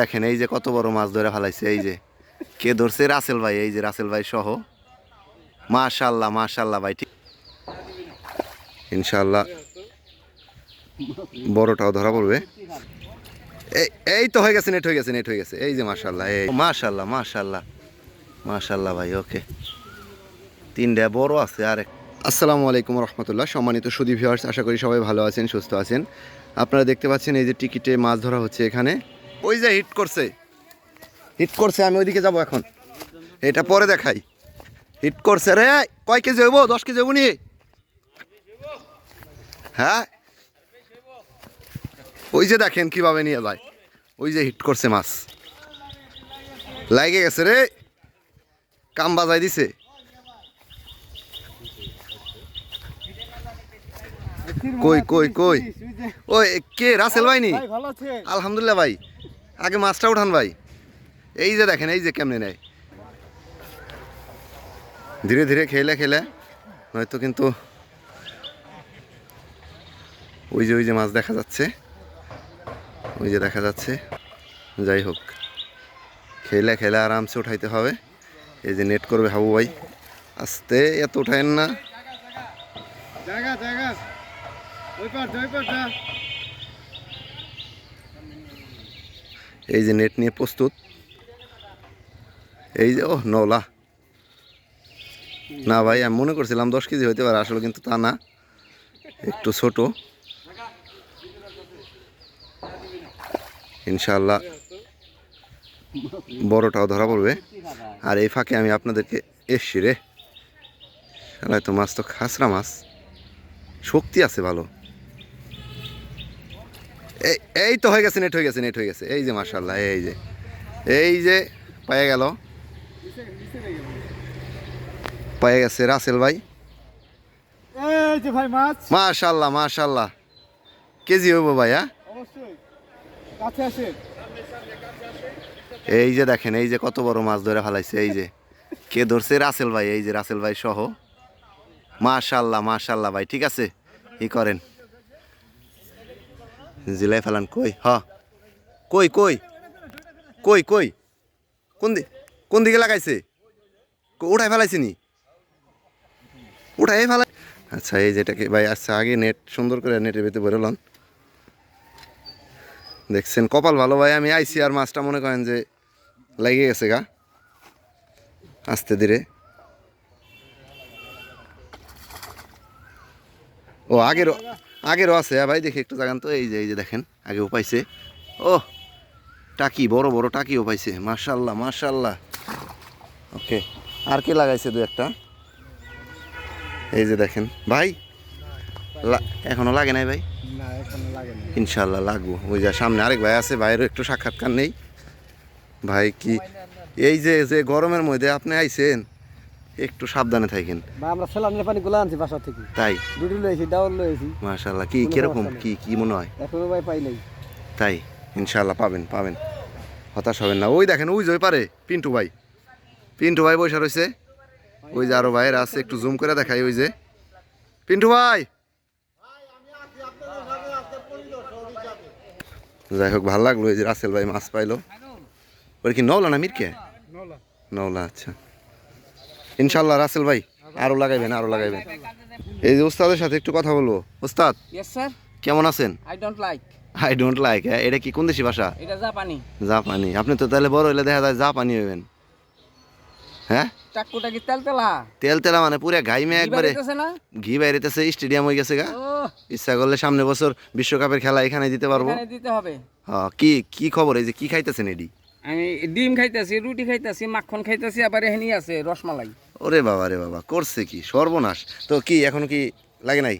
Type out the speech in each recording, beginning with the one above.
দেখেন, এই যে কত বড় মাছ ধরে ফেলাইছে, এই যে। কে ধরছে? রাসেল ভাই, এই যে রাসেল ভাই সহ। মাশাল্লাহ মাশাল্লাহ ভাই, ঠিক। ইনশাল্লাহ বড়টাও ধরা পড়বে। এই তো হয়ে গেছে, নেট হয়ে গেছে, নেট হয়ে গেছে। এই যে মাশাল্লাহ, এই মাশাল্লাহ মাশাল্লাহ মাশাল্লাহ ভাই, ওকে। তিনটা বড় আছে আর আসসালামু আলাইকুম রহমতুল্লাহ, সম্মানিত সুদী ভিউয়ার্স আশা করি সবাই ভালো আছেন, সুস্থ আছেন। আপনারা দেখতে পাচ্ছেন এই যে টিকিটে মাছ ধরা হচ্ছে এখানে। ওই যে হিট করছে। হিট করছে, আমি ওইদিকে যাব এখন। এটা পরে দেখাই। হিট করছে রে, কয় কেজি হইব? দশ কেজি হইব নি? হ্যাঁ? ওই যে দেখেন কীভাবে নিয়ে যায়। ওই যে হিট করছে মাছ। লাগে গেছে রে। কাম বাজাই দিছে। কই কই কই? ওই কে? রাসেল ভাই নি? আলহামদুলিল্লাহ ভাই। আগে মাছটা উঠান ভাই। এই যে দেখেন এই যে কেমনে নেয়। ধীরে ধীরে খেলে খেলে। হয়তো কিন্তু ওই যে ওই যে মাছ দেখা যাচ্ছে। ওই যে দেখা যাচ্ছে। যাই হোক। খেলে খেলে আরামসে উঠাইতে হবে। এই যে নেট করবে হাবু ভাই। আস্তে এত উঠায়েন না জায়গা জায়গা ওই পার ওই পার যা এই যে নেট নিয়ে প্রস্তুত। এই যে ও নওলা। না ভাই, আমি মনে করছিলাম দশ কেজি হইতে পারে, আসলে কিন্তু তা না। একটু ছোট। ইনশাল্লাহ বড়টাও ধরা পড়বে। আর এই ফাঁকে আমি আপনাদেরকে এসছি রে। তো মাছ তো খাসরা মাছ। শক্তি আছে ভালো। এই এই তো হয়ে গেছে নেট হয়ে গেছে নেট হয়ে গেছে। এই যে মার্শাল্লাহ এই যে। এই যে পায়ে গেল। পায়ে গেছে রাসেল ভাই। মাশাল্লাহ মাশাল্লাহ কেজি হইব ভাই হ্যাঁ? এই যে দেখেন এই যে কত বড় মাছ ধরে ফেলাইছে এই যে। কে ধরছে? রাসেল ভাই এই যে রাসেল ভাই সহ। মাশাল্লাহ মাশাল্লাহ ভাই ঠিক আছে? ই করেন। জিলাই ফেলান কই হ কই কই কই কই কোন কোন দিকে লাগাইছে? উঠাই ফেলাইছে নি? উঠাই ফেলাই আচ্ছা এই যেটাকে ভাই আচ্ছা আগে নেট সুন্দর করে নেটের ভিতরে বেরোলাম দেখছেন, কপাল ভালো ভাই, আমি আইসি আর মাছটা মনে করেন যে লেগে গেছে গা। আস্তে ধীরে। ও আগেরও আগেরও আছে হ্যাঁ ভাই দেখি একটু জাগান তো এই যে এই যে দেখেন আগেও পাইছে। ও টাকি বড় বড় টাকিও পাইছে মাশাল্লাহ মাশাল্লাহ। ওকে আর কি লাগাইছে দু একটা? এই যে দেখেন ভাই লা- এখনও লাগে নাই ভাই? ইনশাল্লাহ লাগবো ওই যা সামনে আরেক ভাই আছে ভাইয়েরও একটু সাক্ষাৎকার নেই। ভাই কি এই যে যে গরমের মধ্যে আপনি আইছেন একটু সাবধানে থাকেন। বা আমরা সেলাম নিয়ে পানি গুলো আনছি বাসা থেকে। তাই? দুটি লয়েছি ডাউল লয়েছি মাশাল্লাহ কি কীরকম? কি কি মনে হয়? এখনও ভাই পাই নাই। তাই? ইনশাআল্লাহ পাবেন পাবেন। হতাশ হবেন না। ওই দেখেন ওই যে ওই পারে পিন্টু ভাই। পিন্টু ভাই বসে রয়েছে। ওই যে আরও ভাইয়ের আছে একটু জুম করে দেখাই ওই যে। পিন্টু ভাই! যাই হোক ভালো লাগল এই যে রাসেল ভাই মাছ পাইলো। ওর কি নওলা না মিরকে? নওলা আচ্ছা। ইনশাল্লাহ রাসেল ভাই আরও লাগাইবেন আরও লাগাইবেন। এই যে উস্তাদের সাথে একটু কথা বলব। স্যার কেমন আছেন? I don't like I don't like এটা কি কোন দেশি ভাষা? এটা জাপানি। জাপানি। আপনি তো তাহলে বড় হইলে দেখা যায় জাপানি হইবেন। হ্যাঁ? কি মানে পুরো ঘাইমে একবারে। ঘি বাইরেতেছে স্টেডিয়াম হয়ে গেছে গা। ইচ্ছা করলে সামনে বছর বিশ্বকাপের খেলা এখানে দিতে পারব। এখানে দিতে হবে। হ্যাঁ, কি কি খবর? এই যে কি খাইতেছেন এডি? আমি ডিম খাইতেছি রুটি খাইতেছি মাখন খাইতেছি আবার এখানে আছে রসমালাই। ওরে বাবা রে বাবা করছে কি? সর্বনাশ। তো কি এখন কি লাগে নাই?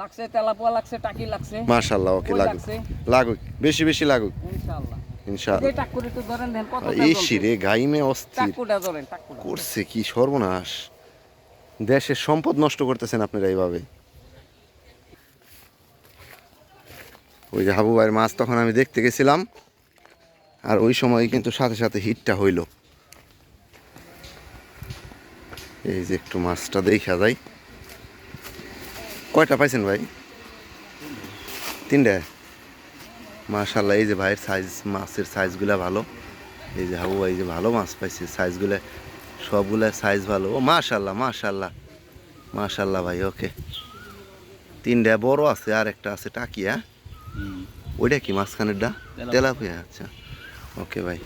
লাগছে তেলাপোয়া লাগছে টাকি লাগছে। মার্শাল্লাহ ওকে লাগুক লাগুক বেশি বেশি লাগুক ইনশাআল্লাহ। ইনশাআল্লাহ। এই টাক্কুর ধরেন দেন কত এই শিরে গাইমে অস্থির। টাক্কুটা ধরেন টাক্কুটা করছে কি সর্বনাশ। দেশের সম্পদ নষ্ট করতেছেন আপনারা এইভাবে। ওই যে হাবু ভাইয়ের মাছ তখন আমি দেখতে গেছিলাম। আর ওই সময় কিন্তু সাথে সাথে হিটটা হইল। এই যে একটু মাছটা দেখা যায়। কয়টা পাইছেন ভাই? তিনটা? মাশাল্লাহ এই যে ভাইয়ের সাইজ মাছের সাইজগুলো ভালো। এই যে হাবু এই যে ভালো মাছ পাইছে। সাইজগুলো সবগুলো সাইজ ভালো। ও মাশাল্লাহ মাশাল্লাহ মাশাল্লাহ ভাই ওকে। তিনটা বড় আছে আর একটা আছে টাকিয়া ওইটা কি মাঝখানেরটা? তেলাপিয়া আচ্ছা। ওকে ভাই